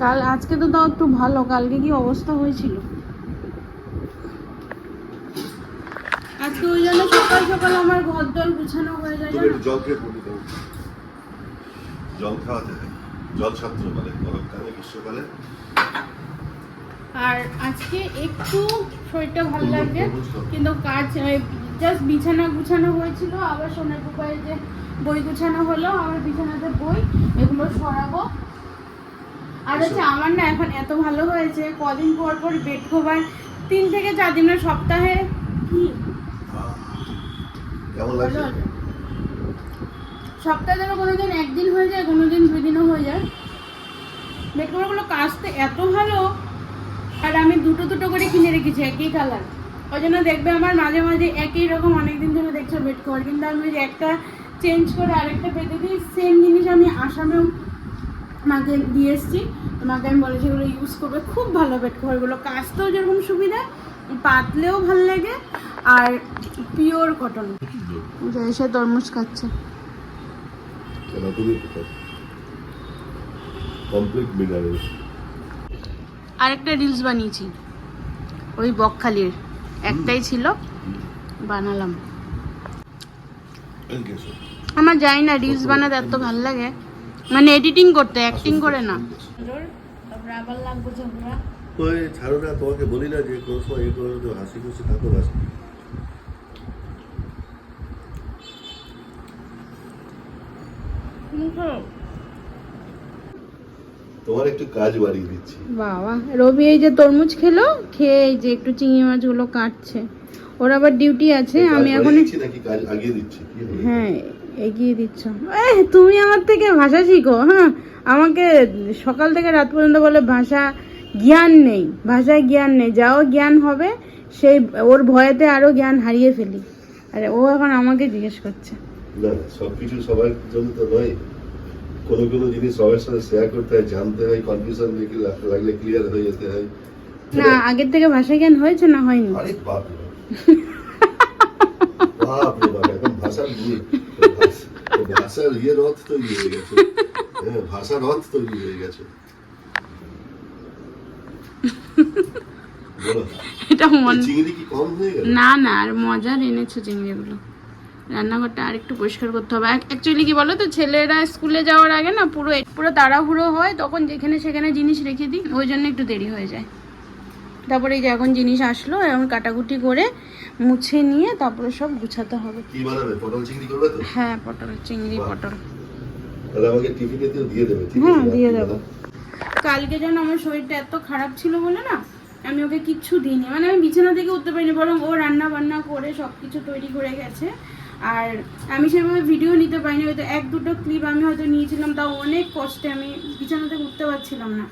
কাল আজকে তো তাও একটু ভালো কালকে কি অবস্থা হয়েছিল? আজকে ওই জন্য সকাল সকাল আমার ঘর দর গুছানো হয়ে যায় জল খেয়ে পড়ি দাও জল খাওয়াতে জল ছাত্র বলে গরমকালে গ্রীষ্মকালে। আর আজকে একটু শরীরটা ভালো লাগছে কিন্তু কাজ জাস্ট বিছানা গুছানো হয়েছিল আবার সোনার পুপায় যে বই গুছানো হলো আমার বিছানাতে বই এগুলো সরাবো। আর হচ্ছে আমার না এখন এত ভালো হয়েছে কদিন পর পর বেড কভার তিন থেকে চার দিনের সপ্তাহে কি। সপ্তাহে ধরো কোনোদিন একদিন হয়ে যায় কোনোদিন দুই দিনও হয়ে যায়। বেড কভারগুলো কাচতে এত ভালো আর আমি দুটো দুটো করে কিনে রেখেছি একই কালার ওই জন্য দেখবে আমার মাঝে মাঝে একই রকম অনেকদিন ধরে দেখছ বেড কভার কিন্তু আমি একটা চেঞ্জ করে আরেকটা পেতে দিই সেম জিনিস আমি আসামেও মাকে দিয়ে এসেছি। তো মাকে আমি বলেছি এগুলো ইউজ করবে। খুব ভালো বেড কভারগুলো কাচতেও যেরকম সুবিধা পাতলেও ভালো লাগে আর পিওর কটন এসে তরমুজ খাচ্ছে। আরেকটা রিলস বানিয়েছি। ওই বকখালির। একটাই ছিল। বানালাম। আমার যাই না রিলস বানাতে এত ভালো লাগে। মানে এডিটিং করতে অ্যাক্টিং করে না। তারপরে আবার লাগবো ঝগড়া। ওই ছাড়ো তোমাকে বলি না যে কোনো সময় এই করে তো হাসি খুশি থাকো না তোমার একটু কাজ বাড়িয়ে দিচ্ছি। বাবা রবি এই যে তরমুজ খেলো খেয়ে এই যে একটু চিংড়ি মাছগুলো কাটছে। ওর আবার ডিউটি আছে আমি এখন নাকি কাজ আগিয়ে দিচ্ছি? হ্যাঁ এগিয়ে দিচ্ছ। তুমি আমার থেকে ভাষা শিখো হ্যাঁ? আমাকে সকাল থেকে রাত পর্যন্ত বলে ভাষা জ্ঞান নেই ভাষায় জ্ঞান নেই। যাও জ্ঞান হবে সেই ওর ভয়েতে আরও জ্ঞান হারিয়ে ফেলি। আরে ও এখন আমাকে জিজ্ঞেস করছে। না সবকিছু সবার জন্য তো নয়। কোনো কোনো জিনিস সবার সাথে শেয়ার করতে হয় জানতে হয় কনফিউশন লাগলে ক্লিয়ার হয়ে যেতে হয়। না আগের থেকে ভাষা জ্ঞান হয়েছে না হয়নি? আরে বাপ। বাপ বাপ এখন ভাষার ভাষ- ভাষার ইয়ে রথ তৈরি হয়ে গেছে। হ্যাঁ রথ তৈরি হয়ে গেছে। এটা মন চিংড়ি কি কম হয়ে গেল? না না আর মজার এনেছো চিংড়িগুলো। রান্নাঘরটা আর একটু পরিষ্কার করতে হবে। অ্যাকচুয়ালি কি বলো তো ছেলেরা স্কুলে যাওয়ার আগে না পুরো পুরো তাড়াহুড়ো হয় তখন যেখানে সেখানে জিনিস রেখে দিই ওই জন্য একটু দেরি হয়ে যায়। তারপরে এই যে এখন জিনিস আসলো এখন কাটাকুটি করে মুছে নিয়ে তারপরে সব গুছাতে হবে। কি বানাবে? পটল চিংড়ি করবে তো? হ্যাঁ পটল চিংড়ি পটল। তাহলে আমাকে টিফিনে দিয়ে দেবে হ্যাঁ, দিয়ে দেবো। কালকে যেন আমার শরীরটা এত খারাপ ছিল বলে না আমি ওকে কিচ্ছু দিইনি। মানে আমি বিছানা থেকে উঠতে পারিনি বরং ও রান্না বান্না করে সব কিছু তৈরি করে গেছে। আর আমি সেভাবে ভিডিও নিতে পারিনি হয়তো এক দুটো ক্লিপ আমি হয়তো নিয়েছিলাম তাও অনেক কষ্টে আমি বিছানা থেকে উঠতে পারছিলাম না।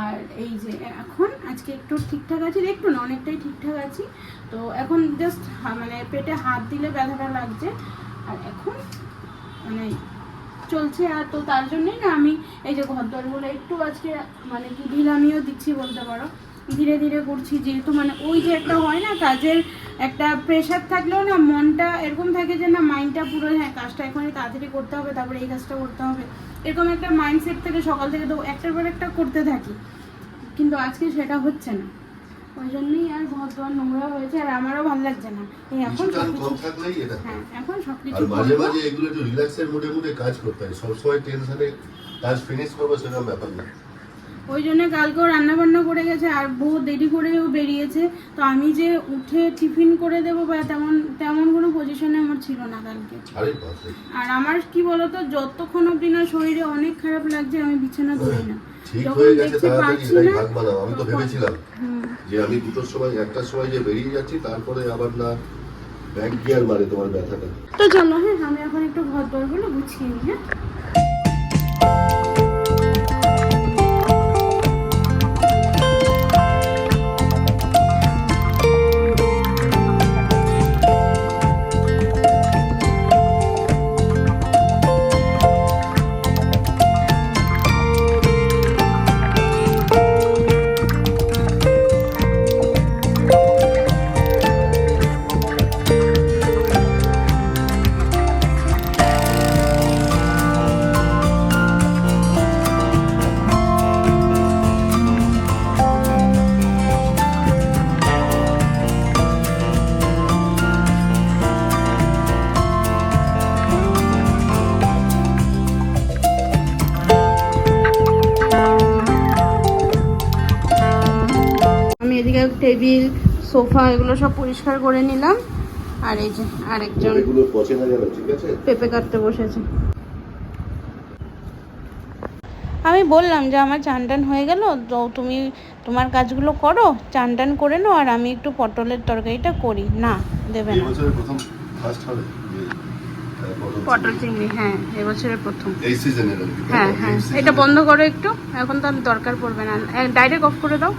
আর এই যে এখন, আজকে একটু ঠিকঠাক আছি, একটু না, অনেকটাই ঠিকঠাক আছি। তো এখন জাস্ট মানে পেটে হাত দিলে ব্যথাটা লাগছে। আর এখন মানে চলছে আর তো তার জন্যই না আমি এই যে ঘর দরগুলো একটু আজকে মানে কি ঢিলামিও দিচ্ছি বলতে পারো। ধীরে ধীরে করছি যেহেতু মানে ওই যে একটা হয় না কাজের একটা প্রেশার থাকলেও না মনটা এরকম থাকে যে না মাইন্ডটা পুরো হ্যাঁ কাজটা এখনই তাড়াতাড়ি করতে হবে তারপরে এই কাজটা করতে হবে। এরকম একটা মাইন্ডসেট থেকে সকাল থেকে তো একটার পর একটা করতে থাকি। কিন্তু আজকে সেটা হচ্ছে না। ওই জন্যই আর ঘর দোয়ার নোংরা হয়েছে আর আমারও ভালো লাগছে না। এই এখন হ্যাঁ এখন আর সবকিছু মাঝে মাঝে এগুলো একটু রিল্যাক্সের মুডে মুডে কাজ করতে হয়। সবসময় টেনশনে কাজ ফিনিশ করব সেরকম ব্যাপার না। ওই জন্য কালকেও রান্না বান্না করে গেছে আর বহু দেরি করেও বেরিয়েছে। তো আমি যে উঠে টিফিন করে দেবো বা তেমন তেমন কোনো পজিশনে আমার ছিল না কালকে। আর আমার কি বলতো যতক্ষণ অব্দি না শরীরে অনেক খারাপ লাগছে আমি বিছানা ধরি না। ঠিক হয়ে গেছে তাড়াতাড়ি না, আমি তো ভেবেছিলাম যে আমি দুটোর সময় একটার সময় যে বেরিয়ে যাচ্ছি তারপরে আবার না ব্যাক গিয়ার মারে তোমার ব্যথাটা। তো চলো হ্যাঁ আমি এখন একটু ঘর দরগুলো গুছিয়ে নিই হ্যাঁ? সোফা এগুলো সব পরিষ্কার করে নিলাম। আর এই যে আরেকজন পেঁপে কাটতে বসেছে। আমি বললাম যে আমার চান টান হয়ে গেল তো তুমি তোমার কাজগুলো করো চান টান করে নাও আর আমি একটু পটলের তরকারিটা করি। না দেবে না। পটল চিংড়ি। হ্যাঁ এবছরের প্রথম। এই সিজনের হ্যাঁ হ্যাঁ। এটা বন্ধ করো একটু এখন তো আর দরকার পড়বে না। ডাইরেক্ট অফ করে দাও।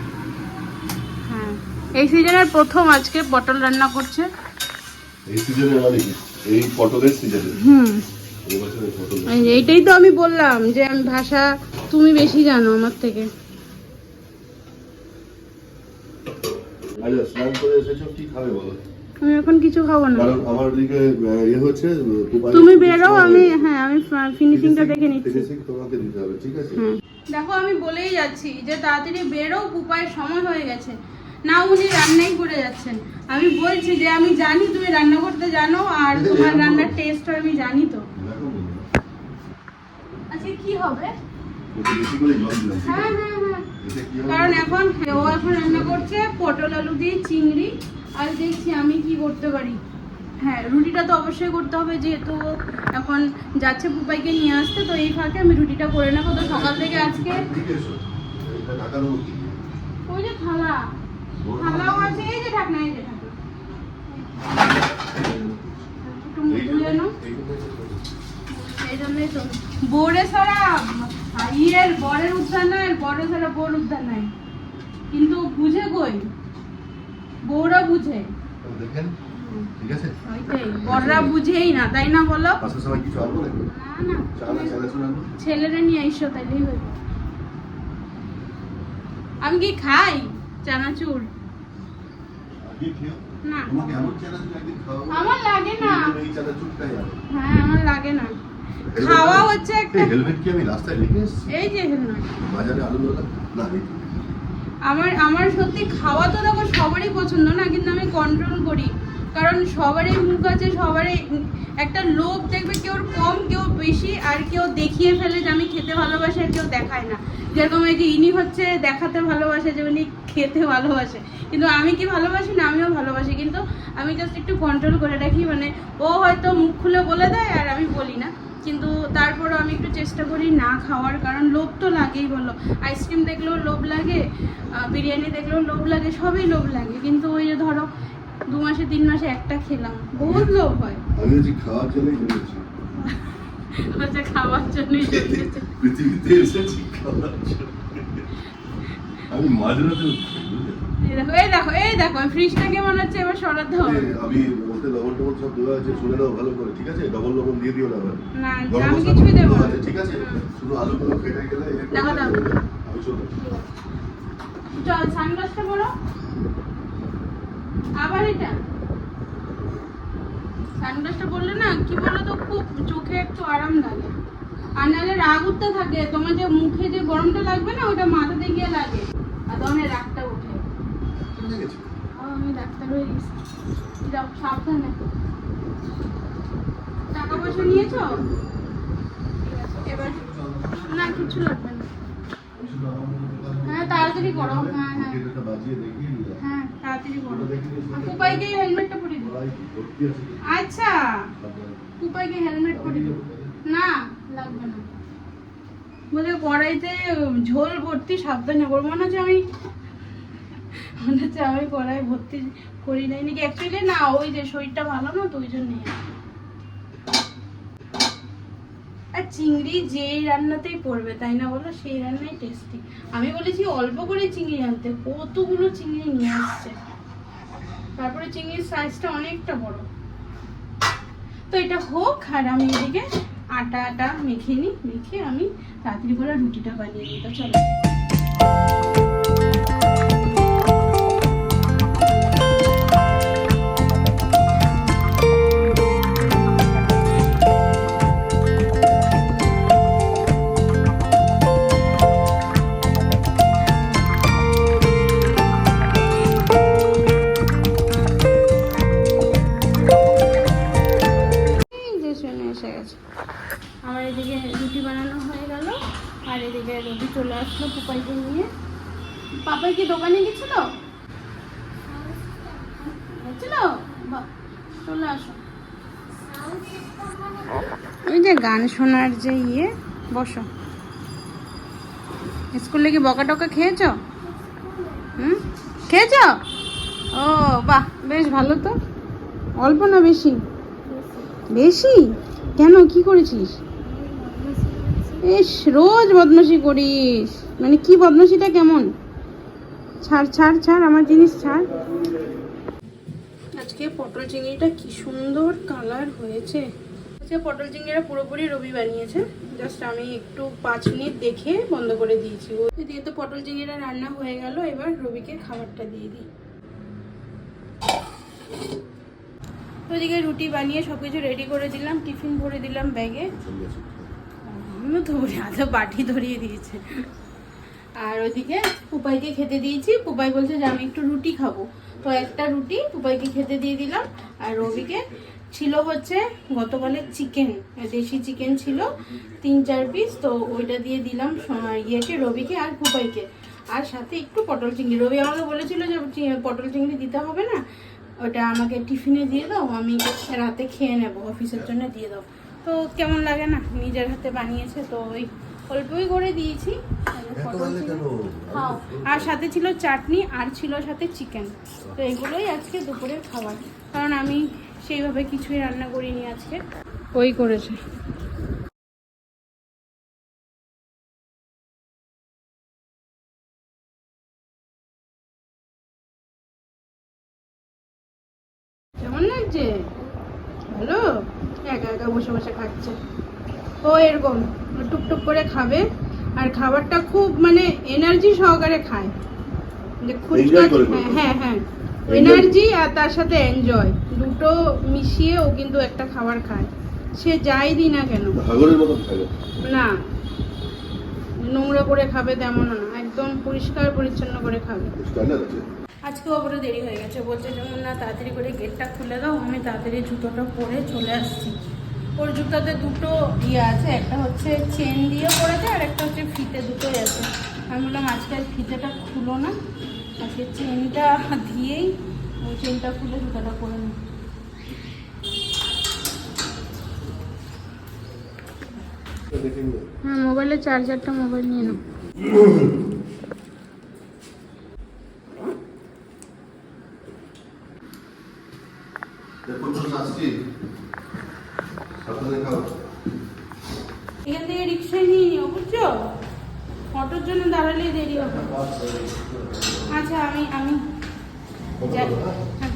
এই সিজনের প্রথম আজকে পটল রান্না করছে। এই সিজনে মানে কি? এই পটলের সিজনে? হুম। এই বছরের পটল এইটাই তো আমি বললাম যে আমি ভাষা তুমি বেশি জানো আমার থেকে। আচ্ছা স্নান করে এসেছ কি খাবে বলো? আমি এখন কিছু খাব না। আমার দিকে ইয়ে হচ্ছে তুমি বেরো আমি হ্যাঁ আমি ফিনিশিংটা দেখে নিচ্ছি। তোমাকে দিতে হবে ঠিক আছে? দেখো আমি বলেই যাচ্ছি যে তাড়াতাড়ি বেরো পুপায়ের সময় হয়ে গেছে। না উনি রান্নাই করে যাচ্ছেন। আমি বলছি যে আমি জানি তুমি রান্না করতে জানো আর তোমার রান্নার টেস্ট আমি জানি তো। আচ্ছা কি হবে? একটু বেশি করে জল দিলাম ঠিক হ্যাঁ হ্যাঁ হ্যাঁ। হবে? কারণ এখন ও এখন রান্না করছে পটল আলু দিয়ে চিংড়ি। আর দেখছি আমি কি করতে পারি। হ্যাঁ রুটিটা তো অবশ্যই করতে হবে যেহেতু এখন যাচ্ছে পুপাইকে নিয়ে আসতে তো এই ফাঁকে আমি রুটিটা করে নেব। তো সকাল থেকে আজকে ওই যে থালা। আছে বুঝে বুঝে বুঝেই না তাই না বলো না না ছেলেরা নিয়ে আমি কি খাই? চানাচুর। আগে খেও না। তোমাকে এমন চানাচুর একদিন খাওয়াবো আমার লাগে না। এই চানাচুরটাই আনো হ্যাঁ আমার লাগে না। খাওয়া হচ্ছে একটা হেলমেট কি আমি রাস্তায় রেখে এসেছি? এই যে হেলমেট বাজারে আলু দোলা? না আমার আমার সত্যি খাওয়া তো দেখো সবারই পছন্দ না কিন্তু আমি কন্ট্রোল করি। কারণ সবারই মুখ আছে, সবারই একটা লোভ দেখবে কেউ কম, কেউ বেশি, আর কেউ দেখিয়ে ফেলে যে আমি খেতে ভালোবাসি আর কেউ দেখায় না। যেরকম এই যে ইনি হচ্ছে দেখাতে ভালোবাসে যে উনি খেতে ভালোবাসে। কিন্তু আমি কি ভালোবাসি না, আমিও ভালোবাসি, কিন্তু আমি জাস্ট একটু কন্ট্রোল করে রাখি মানে ও হয়তো মুখ খুলে বলে দেয় আর আমি বলি না। কিন্তু তারপরও আমি একটু চেষ্টা করি না খাওয়ার, কারণ লোভ তো লাগেই বলো। আইসক্রিম দেখলেও লোভ লাগে বিরিয়ানি দেখলেও লোভ লাগে, সবই লোভ লাগে। কিন্তু ওই যে ধরো দু মাসে তিন মাসে একটা খেলাম। বহুত লোভ হয়। আমি খাওয়ার জন্যই জন্মেছি হচ্ছে খাওয়ার জন্যই জন্মেছে। পৃথিবীতে এসেছি খাওয়ার জন্য। আমি মাঝরাতে এই দেখো এই দেখো এই দেখো ফ্রিজটা কেমন হচ্ছে? এবার সরাতে হবে। আমি লবণ টবণ সব দেওয়া আছে শুনে নাও ভালো করে ঠিক আছে? ডবল লবণ দিয়ে দিও না আবার না গরম আমি কিছুই দেবো না। ঠিক আছে? হুম। শুধু আলুগুলো ফেটে গেলে দেখো, দেবে। আমি চলে চল সানগ্লাসটা পরো। আবার এটা? সানগ্লাসটা পরলে না কি বলো তো খুব চোখে একটু আরাম লাগে। আর নাহলে রাগ উঠতে থাকে তোমার যে মুখে যে গরমটা লাগবে না ওটা মাথাতে গিয়ে লাগে। আর তখন রাগটা উঠে। আমি ডাক্তার হয়ে গেছি। যাও সাবধানে। টাকা পয়সা নিয়েছো? ঠিক আছে, এবার না কিছু লাগবে না। হ্যাঁ, তাড়াতাড়ি করো, হ্যাঁ, হ্যাঁ। বাজিয়ে দেখিয়ে হ্যাঁ তাড়াতাড়ি করো। ওটা দেখে নিয়ে শুনে- উপায়কে হেলমেটটা পরিয়ে দিও। গলায় কি ভর্তি আছে। কি? আচ্ছা। সাবধানে। হেলমেট পরিয়ে দিও। না লাগবে না। বলে কড়াইতে ঝোল ভর্তি সাবধানে করব। মনে হচ্ছে আমি মনে হচ্ছে আমি কড়াই ভর্তি করি নাই। নাকি অ্যাকচুয়ালি না ওই যে শরীরটা ভালো না তো ওই জন্যই আর চিংড়ি যেই রান্নাতেই পড়বে তাই না বলো? সেই রান্নাই টেস্টি আমি বলেছি অল্প করে চিংড়ি আনতে, কতগুলো চিংড়ি নিয়ে আসছে? তারপরে চিংড়ির সাইজটা অনেকটা বড়। তো এটা হোক, আর আমি এদিকে আটা আটা মেখে নিই, মেখে আমি রাত্রিবেলা রুটিটা বানিয়ে নিই। তো চলো। যে গান শোনার যে ইয়ে বসো। স্কুলে কি বকা টকা খেয়েছ? হুম? খেয়েছ? ও, বাহ, বেশ ভালো তো। অল্প না বেশি? বেশি? কেন, কি করেছিস? ইস, রোজ বদমাশি করিস। মানে কি বদমাশিটা কেমন? ছাড় ছাড় ছাড়, আমার জিনিস ছাড়। আজকে পটল চিংড়িটা কি সুন্দর কালার হয়েছে। আজকে পটল চিংড়িটা পুরোপুরি রবি বানিয়েছে। জাস্ট আমি একটু পাঁচ মিনিট দেখে বন্ধ করে দিয়েছি। দিয়ে তো পটল চিংড়িটা রান্না হয়ে গেল, এবার রবিকে খাবারটা দিয়ে দিই। ওদিকে রুটি বানিয়ে সব কিছু রেডি করে দিলাম, টিফিন ভরে দিলাম ব্যাগে। আমিও বলি আধা বাটি ধরিয়ে দিয়েছে। আর ওইদিকে পুপাইকে খেতে দিয়েছি। পুপাই বলছে যে আমি একটু রুটি খাব। তো একটা রুটি পুপাইকে খেতে দিয়ে দিলাম, আর রবিকে ছিল হচ্ছে গতকালের চিকেন দেশি চিকেন ছিল তিন চার পিস তো ওইটা দিয়ে দিলাম ইয়েকে রবিকে আর পুপাইকে আর সাথে একটু পটল চিংড়ি। রবি আমাকে বলেছিল যে পটল চিংড়ি দিতে হবে না ওটা আমাকে টিফিনে দিয়ে দাও আমি রাতে খেয়ে নেব অফিসের জন্য দিয়ে দাও। তো কেমন লাগে না? নিজের হাতে বানিয়েছে তো ওই অল্পই করে দিয়েছি পটল হ্যাঁ আর সাথে ছিল চাটনি আর ছিল সাথে চিকেন তো এগুলোই আজকে দুপুরের খাবার। কারণ আমি সেইভাবে কিছুই রান্না করিনি আজকে। ওই করেছে। কেমন লাগছে? ভালো? একা একা বসে বসে খাচ্ছে। ও এরকম টুকটুক করে খাবে আর খাবারটা খুব মানে এনার্জি সহকারে খায়। যে। হ্যাঁ হ্যাঁ। এনার্জি আর তার সাথে এনজয় দুটো মিশিয়ে ও কিন্তু একটা খাবার খায়। সে যাই দিই না কেন? না। নোংরা করে খাবে তেমনও না একদম পরিষ্কার পরিচ্ছন্ন করে খাবে। আজকে ওপরে দেরি হয়ে গেছে বলছে যেমন না তাড়াতাড়ি করে গেটটা খুলে দাও আমি তাড়াতাড়ি জুতোটা পরে চলে আসছি। ওর জুতোতে দুটো ইয়ে আছে একটা হচ্ছে চেন দিয়ে পড়েছে আর একটা হচ্ছে ফিতে দুটোই আছে। আমি বললাম আজকে আর ফিতেটা খুলো না। আজকে চেনটা দিয়েই ওই চেনটা খুলে জুতোটা করে নিই। হ্যাঁ মোবাইলের চার্জারটা মোবাইল নিয়ে নাও। এখান থেকে রিক্সায় নিয়ে নিও বুঝছ? অটোর জন্য দাঁড়ালেই দেরি হবে। আচ্ছা আমি আমি হ্যাঁ।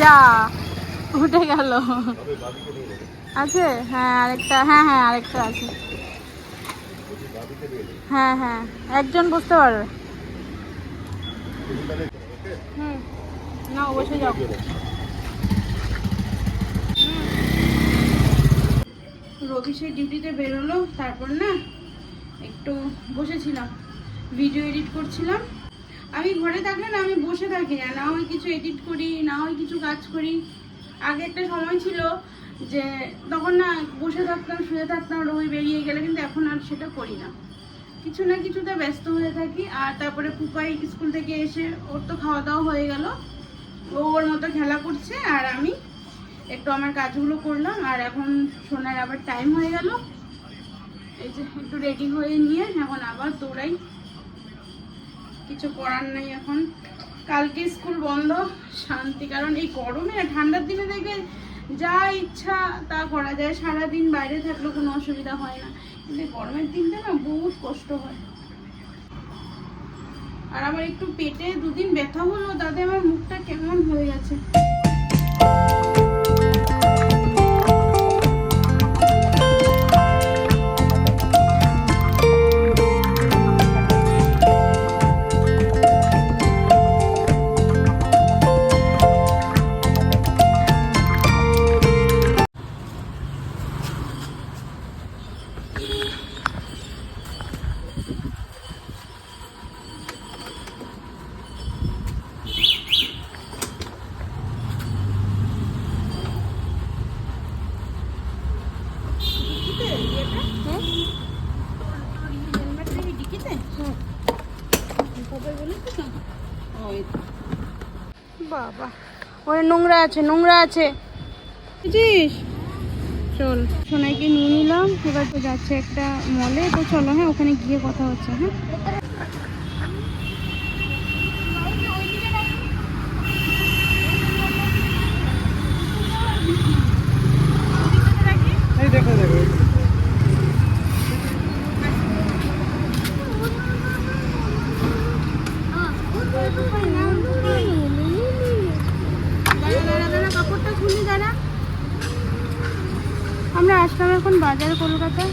যা উঠে গেল। আছে? হ্যাঁ আরেকটা হ্যাঁ হ্যাঁ আরেকটা আছে। হ্যাঁ হ্যাঁ একজন বুঝতে পারবে। হুম না অবশ্যই যাও। রবি ডিউটিতে বেরোলো, তারপর না একটু বসেছিলাম ভিডিও এডিট করছিলাম। আমি ঘরে থাকলে না আমি বসে থাকি না না হয় কিছু এডিট করি, না হয় কিছু কাজ করি। আগে একটা সময় ছিল যে তখন না বসে থাকতাম, শুয়ে থাকতাম রবি বেরিয়ে গেলে, কিন্তু এখন আর সেটা করি না। কিছু না কিছুতে ব্যস্ত হয়ে থাকি, আর তারপরে পুপাই স্কুল থেকে এসে ওর তো খাওয়া দাওয়া হয়ে গেল। ও ওর মতো খেলা করছে, আর আমি একটু আমার কাজগুলো করলাম, আর এখন সোনার আবার টাইম হয়ে গেল। এই যে একটু রেডি হয়ে নিয়ে এখন আবার দৌড়াই। কিছু করার নেই এখন। কালকে স্কুল বন্ধ, শান্তি। কারণ এই গরমে ঠান্ডার দিনে দেখবে যা ইচ্ছা তা করা যায়। সারাদিন বাইরে থাকলেও কোনো অসুবিধা হয় না। কিন্তু গরমের দিনটা না বহুত কষ্ট হয়। আর আমার একটু পেটে দুদিন ব্যথা হলো, তাতে আমার মুখটা কেমন হয়ে গেছে। বাবা ওরে নোংরা আছে নোংরা আছে। বুঝিস চল সোনাইকে নিয়ে নিলাম। এবার তো যাচ্ছে একটা মলে তো চলো হ্যাঁ ওখানে গিয়ে কথা হচ্ছে হ্যাঁ? আমরা আসলাম এখন বাজার কলকাতায়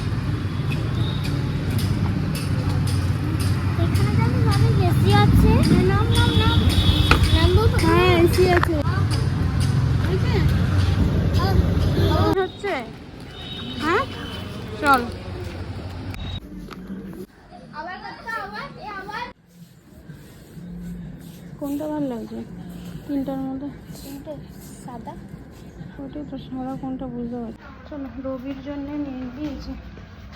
হ্যাঁ এসি আছে হচ্ছে হ্যাঁ চল। কোনটা ভালো লাগছে? তিনটার মধ্যে? সাদা। ওটাই তো সারা কোনটা বুঝতে পারছি চলো রবির জন্য নিয়ে দিয়েছি।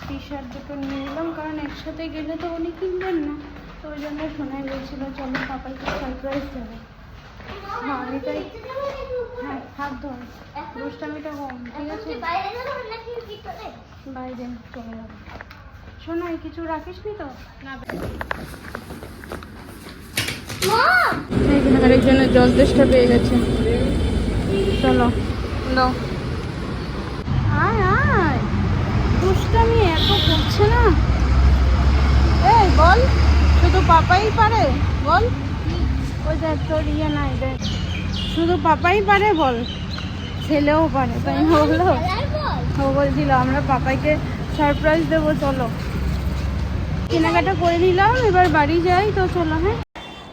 টি শার্ট দুটো নিয়ে নিলাম কারণ একসাথে গেলে তো উনি কিনবেন না। তো ওই জন্য শোনাই বলছিল চলো পাপাইকে সারপ্রাইজ দেবে। হ্যাঁ আমি তাই হ্যাঁ হাত ধর। দুষ্টামিটা কম ঠিক আছে? বাইরে চলে যাব। শোনাই কিছু রাখিস নি তো? না। জল তেষ্টা পেয়ে গেছে। চলো লো আয় এত করছে না। বল, শুধু পাপাই পারে, বল। তোর ইয়ে নাই শুধু পাপাই পারে, বল। ছেলেও পারে, তাই বলল ও আমরা পাপাইকে সারপ্রাইজ দেবো, চলো। কেনাকাটা করে নিলাম, এবার বাড়ি যাই, তো চলো হ্যাঁ।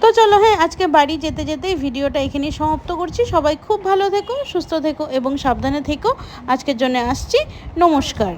তো চলো হ্যাঁ আজকে বাড়ি যেতে যেতেই ভিডিওটা এখানেই সমাপ্ত করছি। সবাই খুব ভালো থেকো, সুস্থ থেকো এবং সাবধানে থেকো। আজকের জন্য আসছি। নমস্কার।